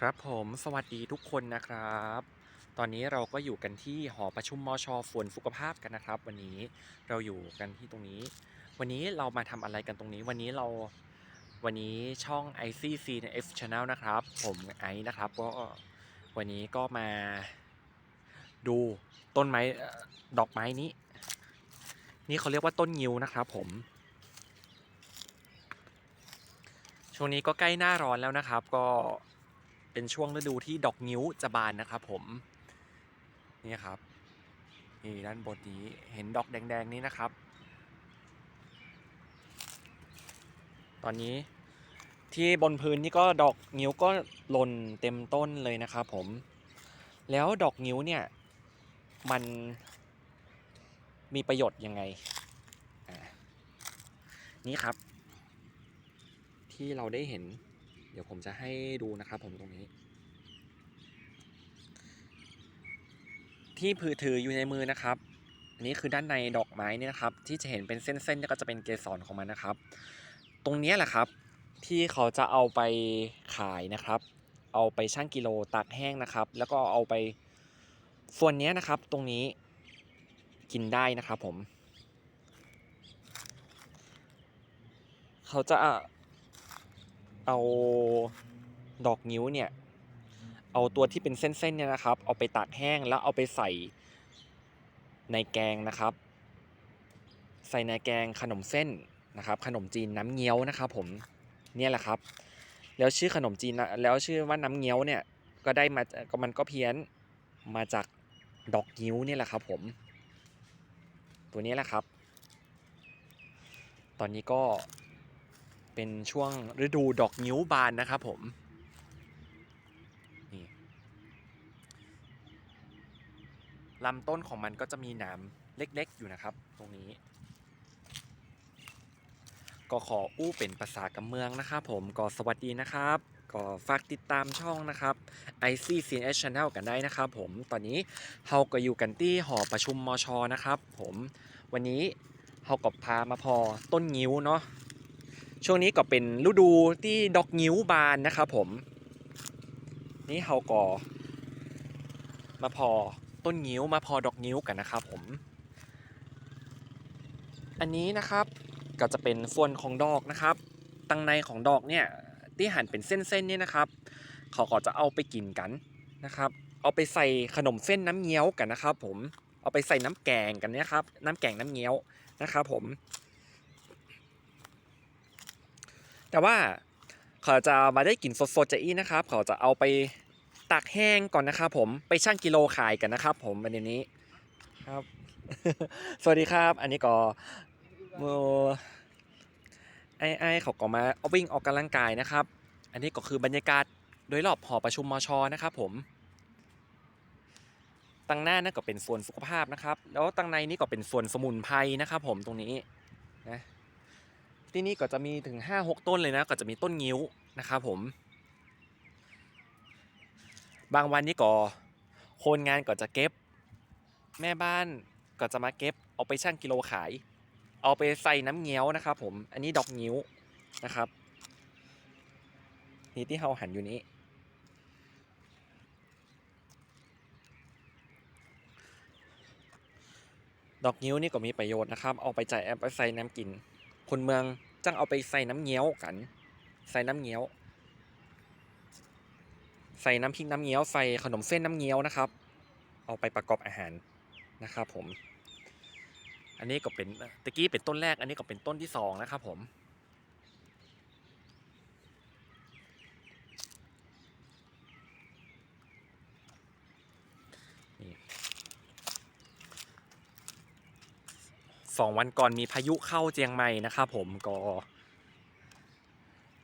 ครับผมสวัสดีทุกคนนะครับ ตอนนี้เราก็อยู่กันที่หอประชุมมชฝนสุขภาพกันนะครับ วันนี้เราอยู่กันที่ตรงนี้ วันนี้เรามาทำอะไรกันตรงนี้ วันนี้เราวันนี้ช่อง ICC ใน F Channel นะครับ ผมไอซ์นะครับก็วันนี้ก็มาดูต้นไม้ดอกไม้นี้ นี่เขาเรียกว่าต้นงิวนะครับผมช่วงนี้ก็ใกล้หน้าร้อนแล้วนะครับ ก็ เป็นช่วงฤดูที่ดอกงิ้วจะบานนะครับผม นี่ครับ นี่ด้านบนนี้เห็นดอกแดง ๆ นี้นะครับ ตอนนี้ที่บนพื้นนี่ก็ดอกงิ้วก็หล่นเต็มต้นเลยนะครับผม แล้วดอกงิ้วเนี่ยมันมีประโยชน์ยังไง นี่ครับ ที่เราได้เห็น เดี๋ยวผมจะให้ดูนะครับผมตรงนี้ ที่ผือถืออยู่ในมือนะครับอันนี้คือด้านในดอกไม้นี่นะครับ ที่จะเห็นเป็นเส้นๆนี่ก็จะเป็นเกสรของมันนะครับ ตรงนี้แหละครับ ที่เขาจะเอาไปขายนะครับ เอาไปชั่งกิโลตากแห้งนะครับ แล้วก็เอาไปส่วนเนี้ยนะครับ ตรงนี้กินได้นะครับผม เขาจะ เอาดอกนิ้วเนี่ย เอาตัวที่เป็นเส้นๆเนี่ยนะครับ เอาไปตากแห้งแล้วเอาไปใส่ในแกงนะครับ ใส่ในแกงขนมเส้นนะครับ ขนมจีนน้ำเงี้ยวนะครับ ผมเนี่ยแหละครับ แล้วชื่อขนมจีนแล้วชื่อว่าน้ำเงี้ยวเนี่ยก็ได้มาก็มันก็เพี้ยนมาจากดอกงิ้วเนี่ยแหละครับ ผม ตัวนี้แหละครับ ตอนนี้ก็ เป็นช่วงฤดูดอกงิ้วบานนะครับผมนี่ลำต้นของมันก็จะมีหนามเล็กๆอยู่นะครับ ตรงนี้ ก็ขออู้เป็นภาษากำเมืองนะครับผมก็สวัสดีนะครับก็ฝากติดตามช่องนะครับ IC CNS Channel กันได้นะครับผม ตอนนี้เฮาก็อยู่กันที่หอประชุมมชนะครับผม วันนี้เฮาก็พามาพอต้นงิ้วเนาะ ช่วงนี้ก็เป็นฤดูที่ดอกงิ้วบานนะครับผม นี่เฮาก็มาพอต้นงิ้วมาพอดอกงิ้วกันนะครับผม อันนี้นะครับก็จะเป็นส่วนของดอกนะครับตังในของดอกเนี่ยที่หั่นเป็นเส้นๆเนี่ยนะครับเขาก็จะเอาไปกินกันนะครับ เอาไปใส่ขนมเส้นน้ำเงี้ยวกันนะครับ ผมเอาไปใส่น้ำแกงกันนี่ยครับ น้ำแกงน้ำเงี้ยวนะครับ ผม แต่ว่าเขาจะมาได้กลิ่นสดๆจากอีนะครับ เขาจะเอาไปตากแห้งก่อนนะครับ ผมไปชั่งกิโลขายกันนะครับ ผมประเด็นนี้ครับ สวัสดีครับ อันนี้ก็โมไอ้ไอ้เขาก็มาเอาวิ่งออกกำลังกายนะครับ อันนี้ก็คือบรรยากาศโดยรอบหอประชุมมชนะครับ ผมตั้งหน้านั่นก็เป็นส่วนสุขภาพนะครับ แล้วตั้งในนี่ก็เป็นส่วนสมุนไพรนะครับ ผมตรงนี้นะ ที่นี่ก็จะมีถึง 5-6 ต้นเลยนะ ก็จะมีต้นงิ้วนะครับผม บางวันนี่ก็คนงานก็จะเก็บ แม่บ้านก็จะมาเก็บ เอาไปชั่งกิโลขาย เอาไปใส่น้ำเงี้ยวนะครับผม อันนี้ดอกงิ้วนะครับ นี่ที่เราหันอยู่นี้ ดอกงิ้วนี่ก็มีประโยชน์นะครับ เอาไปจ่ายแอปไปใส่น้ำกิน คนเมืองจังเอาไปใส่น้ำเงี้ยวกัน ใส่น้ำเงี้ยว ใส่น้ำพริกน้ำเงี้ยวใส่ขนมเส้นน้ำเงี้ยวนะครับ เอาไปประกอบอาหารนะครับผม อันนี้ก็เป็นตะกี้เป็นต้นแรก อันนี้ก็เป็นต้นที่สองนะครับผม สองวันก่อนมีพายุเข้าเจียงใหม่นะครับผมก็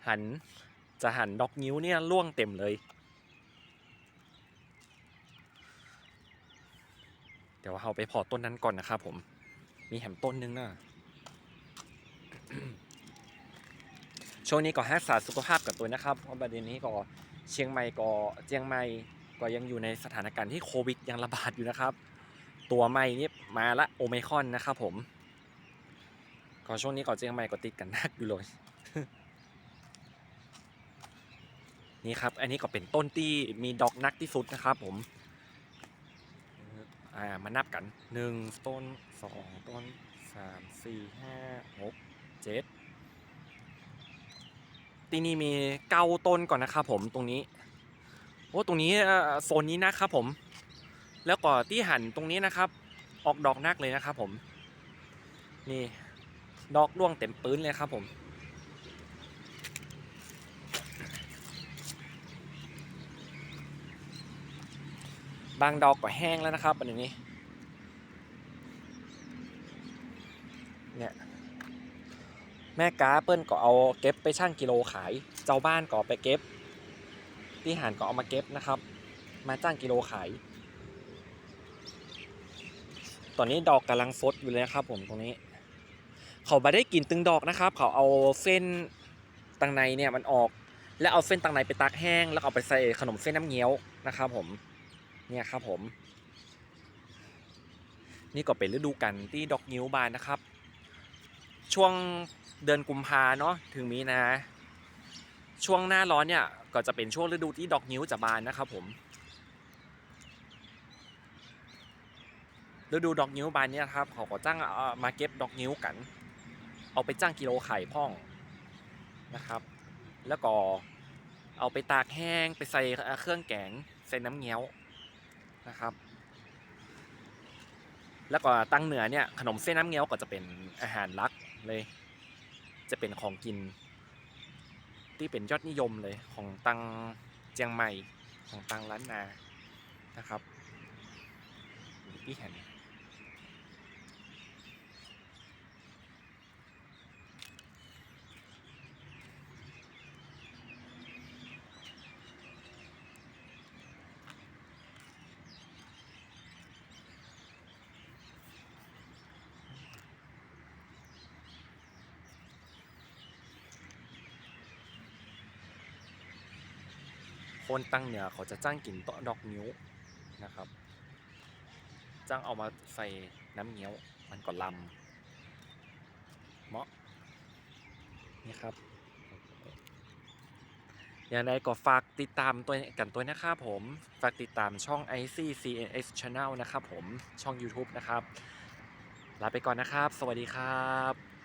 หันจะหันดอกนิ้วเนี่ยร่วงเต็มเลย เดี๋ยวเราไปพอต้นนั้นก่อนนะครับผม มีแหมต้นนึงนะช่วงนี้ก็รักษาสุขภาพกับตัวนะครับเพราะประเด็นนี้ก็เชียงใหม่ก็เจียงใหม่ก็ยังอยู่ในสถานการณ์ที่โควิดยังระบาดอยู่นะครับ ตัวใหม่นี่มาละโอไมคอนนะครับผม ก็ช่วงนี้ก็เจียงใหม่ก็ติดกันนักอยู่เลย นี่ครับ อันนี้ก็เป็นต้นที่มีดอกนักที่สุดนะครับ ผม อ่า มานับกันหนึ่งต้นสองต้นสามสี่ห้าหกเจ็ดที่นี่มีเก้าต้นก่อนนะครับผมตรงนี้โอ้ตรงนี้โซนนี้นะครับผม แล้วก็ที่หันตรงนี้นะครับ ออกดอกนักเลยนะครับผม นี่ ดอกร่วงเต็มปื้นเลยครับผมบางดอกก็แห้งแล้วนะครับอันนี้เนี่ยแม่กาเปิ้ลก็เอาเก็บไปช่างกิโลขาย เจ้าบ้านก็ไปเก็บ ที่หานก็เอามาเก็บนะครับ มาจ้างกิโลขาย ตอนนี้ดอกกำลังฟดอยู่เลยนะครับผมตรงนี้ เขาไม่ได้กินตึงดอกนะครับ เขาเอาเส้นตังในเนี่ยมันออก แล้วเอาเส้นตังในไปตากแห้ง แล้วเอาไปใส่ขนมเส้นน้ำเงี้ยวนะครับ ผม เนี่ยครับผม นี่ก็เป็นฤดูกาลที่ดอกนิ้วบานนะครับ ช่วงเดือนกุมภาเนาะถึงมีนา ช่วงหน้าร้อนเนี่ยก็จะเป็นช่วงฤดูที่ดอกนิ้วจะบานนะครับ ผมฤดูดอกนิ้วบานเนี่ยครับเขาก็จ้างเอามาเก็บดอกนิ้วกัน เอาไปจ้างกิโลไข่พ่องนะครับ แล้วก็เอาไปตากแห้งไปใส่เครื่องแกงใส่น้ำเงี้ยวนะครับ แล้วก็ตั้งเหนือเนี่ยขนมเส้นน้ำเงี้ยวก็จะเป็นอาหารลักเลย จะเป็นของกิน ที่เป็นยอดนิยมเลยของตังเจียงใหม่ของตังล้านนานะครับที่เห็น คนตั้งเหนือเขาจะจ้างกินตดอกนิ้วนะครับ จ้างเอามาใส่น้ำเงี้ยวมันก็ลำเหมาะนี่ครับอย่างไรก็ฝากติดตามตัวกันตัวนะครับผม ฝากติดตามช่อง ICCNS Channel นะครับผมช่อง YouTube นะครับ ลาไปก่อนนะครับ สวัสดีครับ